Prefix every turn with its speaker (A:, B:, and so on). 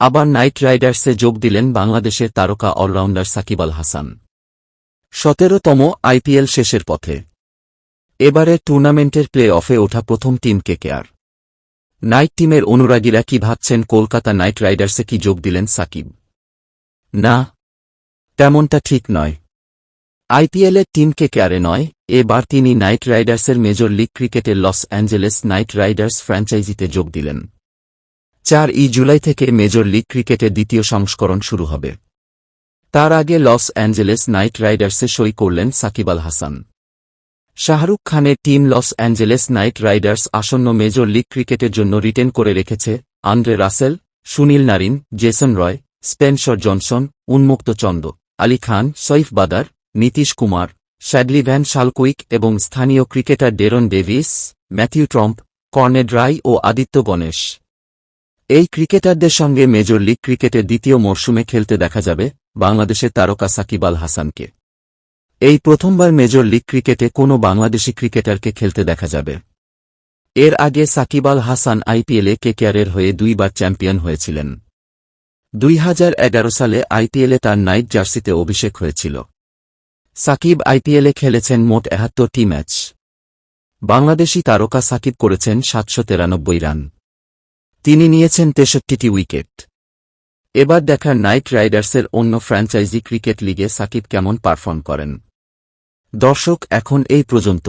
A: আবার নাইট রাইডার্সে যোগ দিলেন বাংলাদেশের তারকা অলরাউন্ডার সাকিব আল হাসান। সতেরোতম আইপিএল শেষের পথে। এবারে টুর্নামেন্টের প্লে অফে ওঠা প্রথম টিম কেকেআর নাইট টিমের অনুরাগীরা কি ভাবছেন কলকাতা নাইট রাইডার্সে কি যোগ দিলেন সাকিব? না, তেমনটা ঠিক নয়। আইপিএলের টিম কেকেআরে নয়, এবার তিনি নাইট রাইডার্সের মেজর লিগ ক্রিকেটের লস অ্যাঞ্জেলেস নাইট রাইডার্স ফ্র্যাঞ্চাইজিতে যোগ দিলেন। চার ই জুলাই থেকে মেজর লিগ ক্রিকেটের দ্বিতীয় সংস্করণ শুরু হবে। তার আগে লস অ্যাঞ্জেলেস নাইট রাইডার্সে সই করলেন সাকিব আল হাসান। শাহরুখ খানের team Los Angeles Knight Riders আসন্ন মেজর লিগ ক্রিকেটের জন্য রিটেন করে রেখেছে Andre Russell, Sunil Narine, Jason Roy, Spencer Johnson, Unmukt Chand, Ali Khan, Saif Badar, Nitish Kumar, Shadley van Schalkwyk এবং স্থানীয় cricketer Derone Davis, Matthew Tromp, Corne Dry ও আদিত্য গণেশ। এই ক্রিকেটারদের সঙ্গে মেজর লিগ ক্রিকেটের দ্বিতীয় মরশুমে খেলতে দেখা যাবে বাংলাদেশের তারকা সাকিব আল হাসানকে। এই প্রথমবার মেজর লিগ ক্রিকেটে কোনো বাংলাদেশি ক্রিকেটারকে খেলতে দেখা যাবে। এর আগে সাকিব আল হাসান আইপিএলে কেকেআরের হয়ে দুইবার চ্যাম্পিয়ন হয়েছিলেন। দুই হাজার এগারো সালে আইপিএলে তার নাইট জার্সিতে অভিষেক হয়েছিল। সাকিব আইপিএলে খেলেছেন মোট একাত্তরটি ম্যাচ। বাংলাদেশি তারকা সাকিব করেছেন সাতশো রান। তিনি নিয়েছেন তেষট্টিটি উইকেট। এবার দেখার নাইট রাইডার্সের অন্য ফ্র্যাঞ্চাইজি ক্রিকেট লিগে সাকিব কেমন পারফর্ম করেন। দর্শক, এখন এই পর্যন্ত।